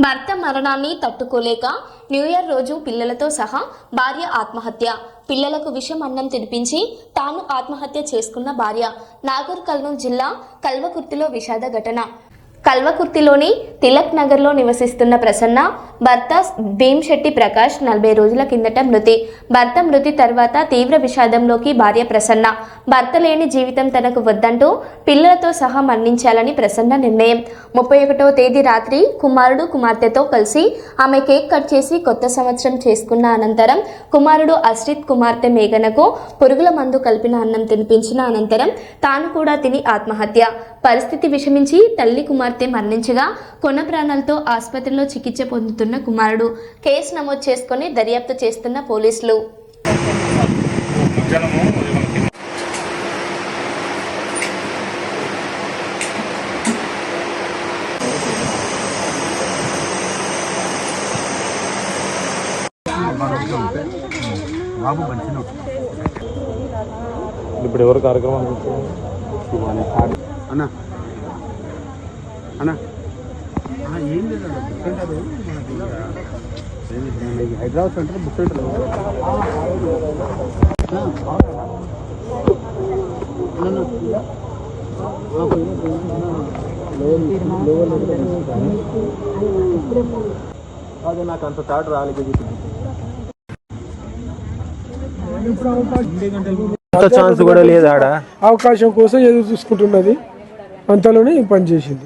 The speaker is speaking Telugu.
భర్త మరణాన్ని తట్టుకోలేక న్యూ ఇయర్ రోజు పిల్లలతో సహా భార్య ఆత్మహత్య. పిల్లలకు విషం అన్నం తినిపించి తాను ఆత్మహత్య చేసుకున్న భార్య. నాగూర్ కర్నూలు జిల్లా కల్వకుర్తిలో విషాద ఘటన. కల్వకుర్తిలోని తిలక్ నగర్లో నివసిస్తున్న ప్రసన్న భర్త భీమ్శెట్టి ప్రకాష్ నలభై రోజుల కిందట మృతి. భర్త మృతి తర్వాత తీవ్ర విషాదంలోకి భార్య ప్రసన్న. భర్త లేని జీవితం తనకు వద్దంటూ పిల్లలతో సహా మరణించాలని ప్రసన్న నిర్ణయం. ముప్పై ఒకటవ తేదీ రాత్రి కుమారుడు కుమార్తెతో కలిసి ఆమె కేక్ కట్ చేసి కొత్త సంవత్సరం చేసుకున్న అనంతరం కుమారుడు అశ్రిత్ కుమార్తె మేఘనకు పురుగుల మందు కలిపిన అన్నం తినిపించిన అనంతరం తాను కూడా తిని ఆత్మహత్య. పరిస్థితి విషమించి తల్లి కుమార్తె మరణించగా కొన ప్రాణాలతో ఆసుపత్రిలో చికిత్స పొందుతున్న కుమారుడు. కేసు నమోదు చేసుకుని దర్యాప్తు చేస్తున్న పోలీసులు. బాబు మంచిగా ఇప్పుడు ఎవరు కార్యక్రమం అన్న అన్న? ఆ, ఏం లేదు అన్న, బుక్ సెంటర్ మనకి హైదరాబాద్ సెంటర్ బుక్ సెంటర్ అదే. నాకు అంత థాట్ రాలేదు ఛాన్స్ కూడా లేదు ఆడ అవకాశం కోసం ఎదురు చూసుకుంటున్నది. అంతలోనే ఈ పని చేసింది.